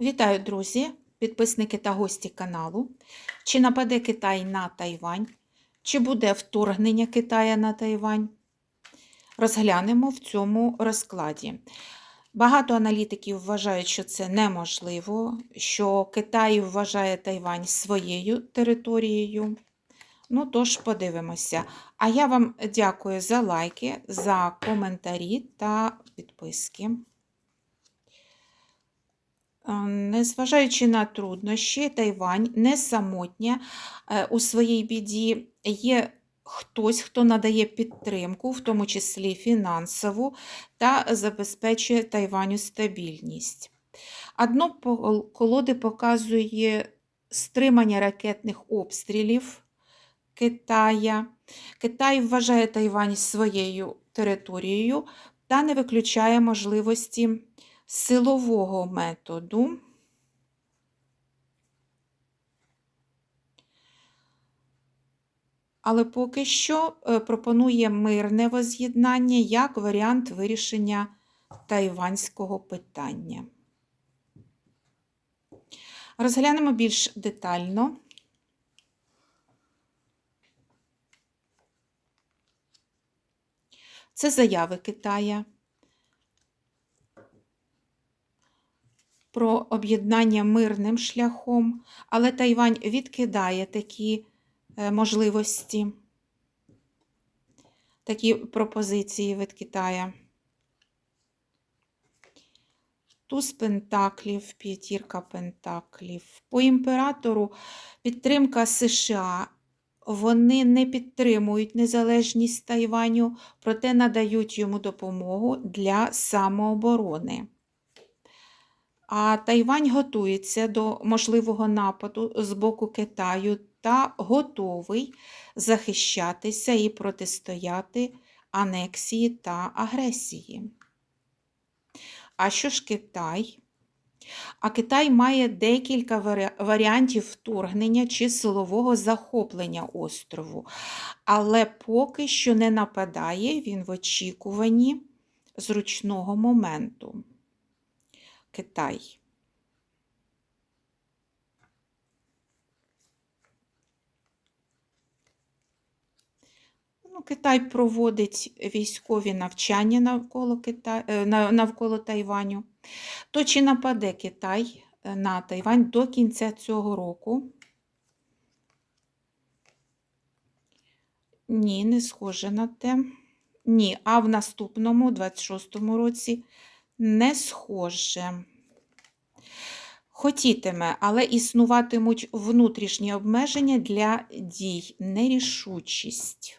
Вітаю, друзі, підписники та гості каналу. Чи нападе Китай на Тайвань? Чи буде вторгнення Китая на Тайвань? Розглянемо в цьому розкладі. Багато аналітиків вважають, що це неможливо, що Китай вважає Тайвань своєю територією. Ну, тож подивимося. А я вам дякую за лайки, за коментарі та підписки. Е, Незважаючи на труднощі, Тайвань не самотня е, у своїй біді. Є хтось, хто надає підтримку, в тому числі фінансову, та забезпечує Тайваню стабільність. А колоди показує стримання ракетних обстрілів Китая. Китай вважає Тайвань своєю територією та не виключає можливості силового методу. Але поки що е, пропонує мирне воз'єднання як варіант вирішення тайванського питання. Розглянемо більш детально. Це заяви Китая. Про об'єднання мирним шляхом, але Тайвань відкидає такі е, можливості, такі пропозиції від Китая. Туз Пентаклів, п'ятірка Пентаклів. По імператору підтримка США. Вони не підтримують незалежність Тайваню, проте надають йому допомогу для самооборони. А Тайвань готується до можливого нападу з боку Китаю та готовий захищатися і протистояти анексії та агресії. А що ж Китай? А Китай має декілька варіантів вторгнення чи силового захоплення острову, але поки що не нападає він в очікуванні зручного моменту. Китай. Ну, Китай проводить військові навчання навколо, Кита... е, навколо Тайваню. То чи нападе Китай е, на Тайвань до кінця цього року? Ні, не схоже на те. Ні, а в наступному, 26-му році, не схоже. Хотітиме, але існуватимуть внутрішні обмеження для дій, нерішучість.